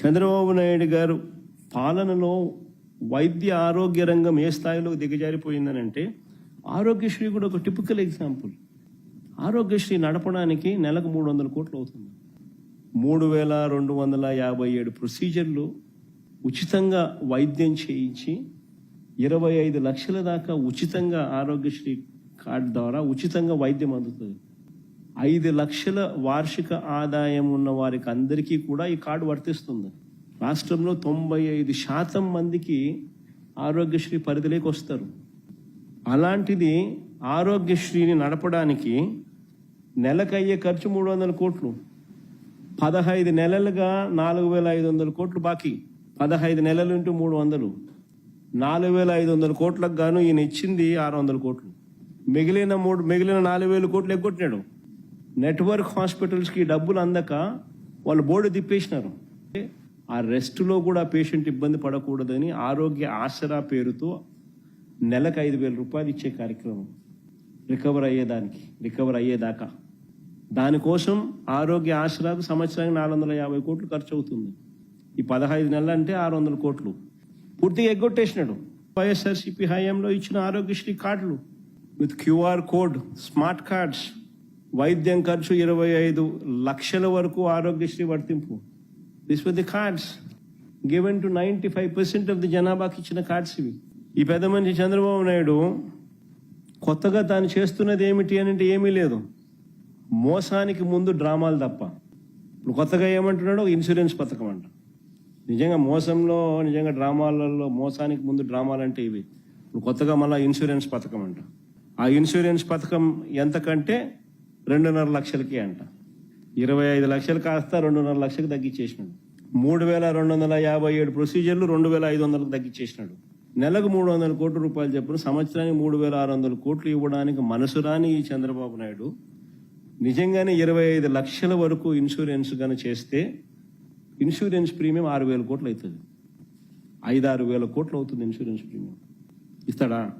చంద్రబాబు నాయుడు గారు పాలనలో వైద్య ఆరోగ్య రంగం ఏ స్థాయిలో దిగజారిపోయిందనంటే ఆరోగ్యశ్రీ కూడా ఒక టిపికల్ ఎగ్జాంపుల్ ఆరోగ్యశ్రీ నడపడానికి నెలకు మూడు వందల కోట్లు అవుతుంది. మూడు వేల రెండు వందల యాభై ఏడు ప్రొసీజర్లు ఉచితంగా వైద్యం చేయించి ఇరవై ఐదు లక్షల దాకా ఉచితంగా ఆరోగ్యశ్రీ కార్డు ద్వారా ఉచితంగా వైద్యం అందుతుంది. ఐదు లక్షల వార్షిక ఆదాయం ఉన్న వారికి అందరికీ కూడా ఈ కార్డు వర్తిస్తుంది. రాష్ట్రంలో తొంభై ఐదు శాతం మందికి ఆరోగ్యశ్రీ పరిధిలోకి వస్తారు. అలాంటిది ఆరోగ్యశ్రీని నడపడానికి నెలకయ్యే ఖర్చు మూడు వందల కోట్లు. పదహైదు నెలలుగా నాలుగు వేల ఐదు వందల కోట్లు బాకీ. పదహైదు నెలలు ఇంటూ మూడు వందలు. నాలుగు వేల ఐదు వందల కోట్లకు గాను ఈయన ఇచ్చింది ఆరు వందల కోట్లు. మిగిలిన మూడు మిగిలిన నాలుగు వేల కోట్లు ఎగ్గొట్టినాడు. నెట్వర్క్ హాస్పిటల్స్కి డబ్బులు అందక వాళ్ళు బోర్డు తిప్పేసినారు. ఆ రెస్ట్లో కూడా పేషెంట్ ఇబ్బంది పడకూడదని ఆరోగ్య ఆసరా పేరుతో నెలకు ఐదు వేల రూపాయలు ఇచ్చే కార్యక్రమం రికవర్ అయ్యేదానికి రికవర్ అయ్యేదాకా. దానికోసం ఆరోగ్య ఆసరాకు సంవత్సరానికి నాలుగు వందల యాభై కోట్లు ఖర్చు అవుతుంది ఈ పదహైదు నెలలు అంటే ఆరు వందల కోట్లు. పూర్తిగా ఎగ్గొట్టేసినాడు. వైఎస్ఆర్సీపీ హయాంలో ఇచ్చిన ఆరోగ్యశ్రీ కార్డులు. With QR code smart cards వైద్యం ఖర్చు ఇరవై ఐదు లక్షల వరకు Aarogyasri వర్తింపు. This were the cards given to ninety five percent of the జనాభాకి ఇచ్చిన కార్డ్స్ ఇవి. ఈ పెద్ద మనిషి చంద్రబాబు నాయుడు కొత్తగా తాను చేస్తున్నది ఏమిటి అని అంటే ఏమీ లేదు. మోసానికి ముందు డ్రామాలు తప్ప. ఇప్పుడు కొత్తగా ఏమంటున్నాడు ఇన్సూరెన్స్ పథకం అంట. నిజంగా మోసంలో నిజంగా డ్రామాలలో మోసానికి ముందు డ్రామాలు అంటే ఇవి. ఇప్పుడు కొత్తగా మళ్ళీ ఇన్సూరెన్స్ పథకం అంట. ఆ ఇన్సూరెన్స్ పథకం ఎంతకంటే రెండున్నర లక్షలకి అంట. ఇరవై ఐదు లక్షలు కాస్త రెండున్నర లక్షలకు తగ్గించేసినాడు మూడు వేల రెండు వందల యాభై ఏడు ప్రొసీజర్లు రెండు వేల ఐదు వందలకు తగ్గించేసినాడు నెలకు మూడు వందల కోట్ల రూపాయలు చెప్పిన సంవత్సరానికి మూడు వేల ఆరు వందల కోట్లు ఇవ్వడానికి మనసు రాని ఈ చంద్రబాబు నాయుడు నిజంగానే ఇరవై ఐదు లక్షల వరకు ఇన్సూరెన్స్ గాని చేస్తే ఇన్సూరెన్స్ ప్రీమియం ఆరు వేల కోట్లు అవుతుంది. ఐదు ఆరు వేల కోట్లు అవుతుంది ఇన్సూరెన్స్ ప్రీమియం. ఇస్తాడా?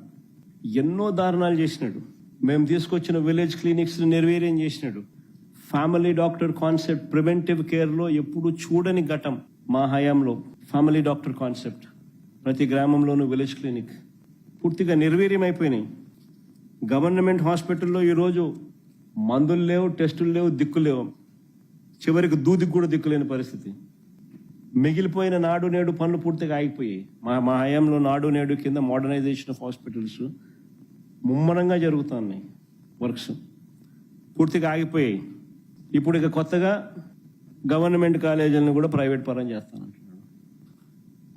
ఎన్నో దారుణాలు చేసినాడు. మేము తీసుకొచ్చిన విలేజ్ క్లినిక్స్ నిర్వీర్యం చేసినాడు. ఫ్యామిలీ డాక్టర్ కాన్సెప్ట్ ప్రివెంటివ్ కేర్లో ఎప్పుడు చూడని ఘటం మా హయాంలో. ఫ్యామిలీ డాక్టర్ కాన్సెప్ట్ ప్రతి గ్రామంలోనూ విలేజ్ క్లినిక్ పూర్తిగా నిర్వీర్యమైపోయినాయి గవర్నమెంట్ హాస్పిటల్లో ఈరోజు మందులు లేవు టెస్టులు లేవు దిక్కు లేవు. చివరికి దూదికి కూడా దిక్కులేని పరిస్థితి. మిగిలిపోయిన నాడు నేడు పనులు పూర్తిగా ఆగిపోయాయి. మా మా హయాంలో నాడు నేడు కింద మోడర్నైజేషన్ ఆఫ్ హాస్పిటల్స్ ముమ్మరంగా జరుగుతున్నాయి వర్క్స్. పూర్తిగా ఆగిపోయాయి. ఇప్పుడు ఇక కొత్తగా గవర్నమెంట్ కాలేజీలను కూడా ప్రైవేట్ పరం చేస్తానంటున్నాడు.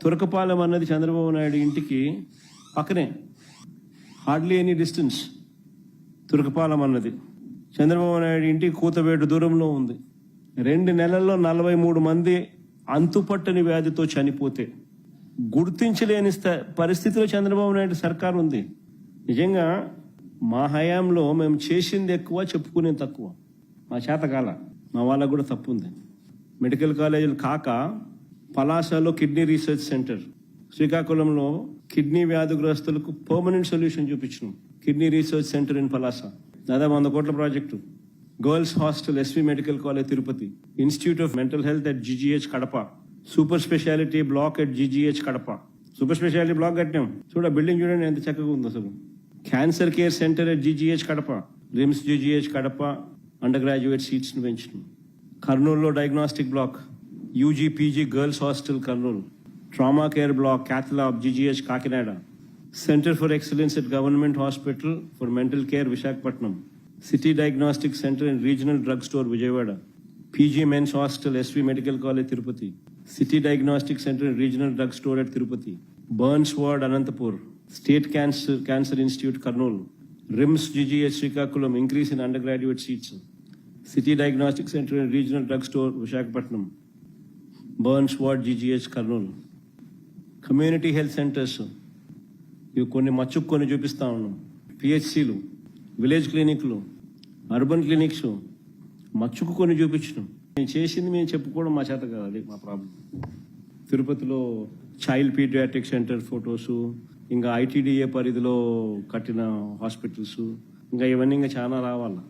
తురకపాలెం అన్నది చంద్రబాబు నాయుడు ఇంటికి పక్కనే. Hardly any distance. తురకపాలెం అన్నది. చంద్రబాబు నాయుడు ఇంటికి కూతవేటు దూరంలో ఉంది. రెండు నెలల్లో నలభై మూడు మంది అంతుపట్టని వ్యాధితో చనిపోతే గుర్తించలేని స్థ- పరిస్థితిలో చంద్రబాబు నాయుడు సర్కారు ఉంది నిజంగా మా హయాంలో మేము చేసింది ఎక్కువ చెప్పుకునేది తక్కువ. మా చేతకాల మా వాళ్ళకు కూడా తప్పు ఉంది. మెడికల్ కాలేజీలు కాక పలాసలో కిడ్నీ రీసెర్చ్ సెంటర్. శ్రీకాకుళంలో కిడ్నీ వ్యాధిగ్రస్తులకు permanent solution చూపించినాం. Kidney research centre in Palasa. దాదాపు వంద కోట్ల project. Girls hostel SV medical college Tirupati. Institute of mental health at GGH Kadapa. Super speciality block at GGH Kadapa. Super speciality block కట్టాం చూడ building చూడండి ఎంత చక్కగా ఉంది అసలు. Cancer care centre at GGH Kadapa. RIMS GGH Kadapa undergraduate seats పెంచడం కర్నూలులో diagnostic block UG PG girls hostel Kurnool. Trauma care block cath lab GGH Kakinada. Centre for excellence at government hospital for mental care Visakhapatnam. City diagnostic centre and regional drug store Vijayawada. PG men's hostel SV medical college Tirupati. City diagnostic centre and regional drug store at Tirupati. Burns ward Anantapur. State cancer cancer institute Kurnool. RIMS GGS Srikakulam increase in undergraduate seats. City diagnostic centre and regional drug store Visakhapatnam. Burns ward GGH Kurnool. Community health centres. ఇవి కొన్ని మచ్చుకు కొన్ని చూపిస్తా ఉన్నాం. పిహెచ్సిలు village క్లినిక్లు urban clinics. మచ్చుకు కొన్ని చూపించినాం మేము చేసింది మేము చెప్పుకోవడం మా చేత కాదు మా ప్రాబ్లం. తిరుపతిలో చైల్డ్ పీడియాట్రిక్ సెంటర్ ఫొటోసు ఇంకా ఐటీడీఏ పరిధిలో కట్టిన హాస్పిటల్స్ ఇంకా ఇవన్నీ ఇంకా చాలా రావాలి?